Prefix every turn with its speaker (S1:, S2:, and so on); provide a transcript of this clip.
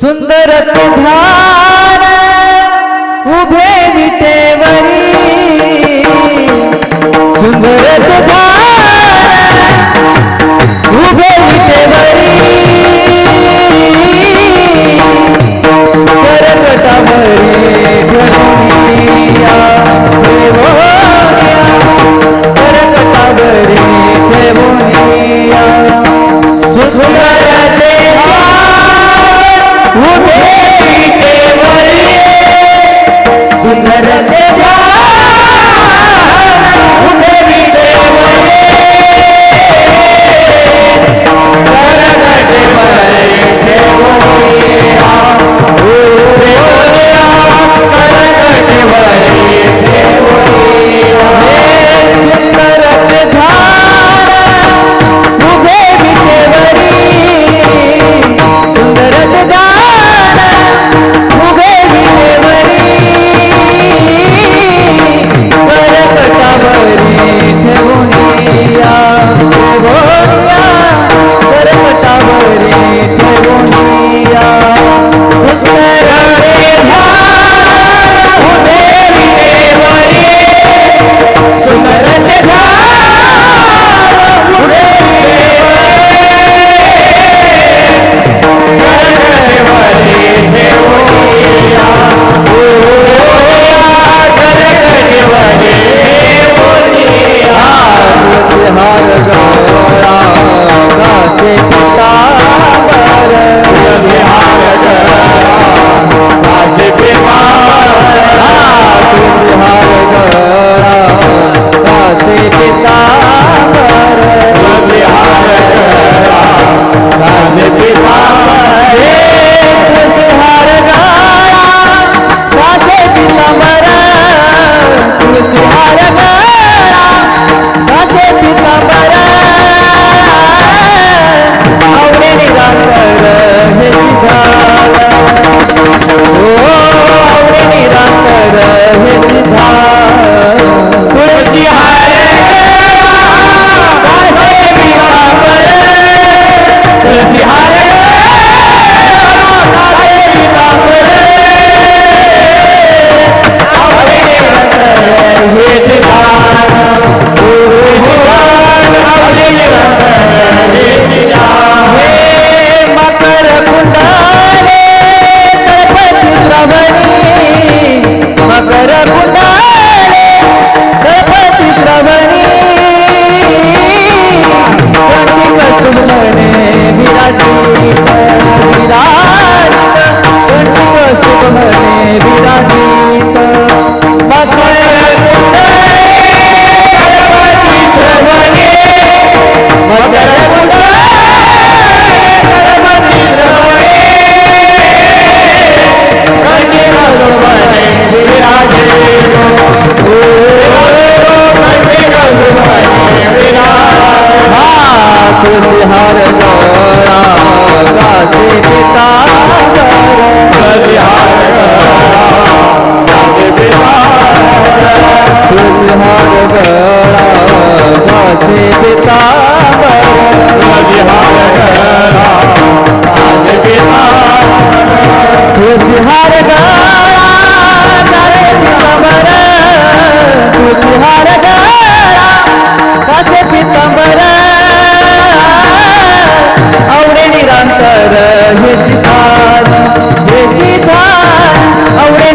S1: सुंदर तुधार उभे विटेवरी सुंदर तुधार सुंदर alto श्री तुलसीहार पितांबर तुलसीहार कसे पितांबर आवडे निरंतर हे चिधान हे चिधान आवडे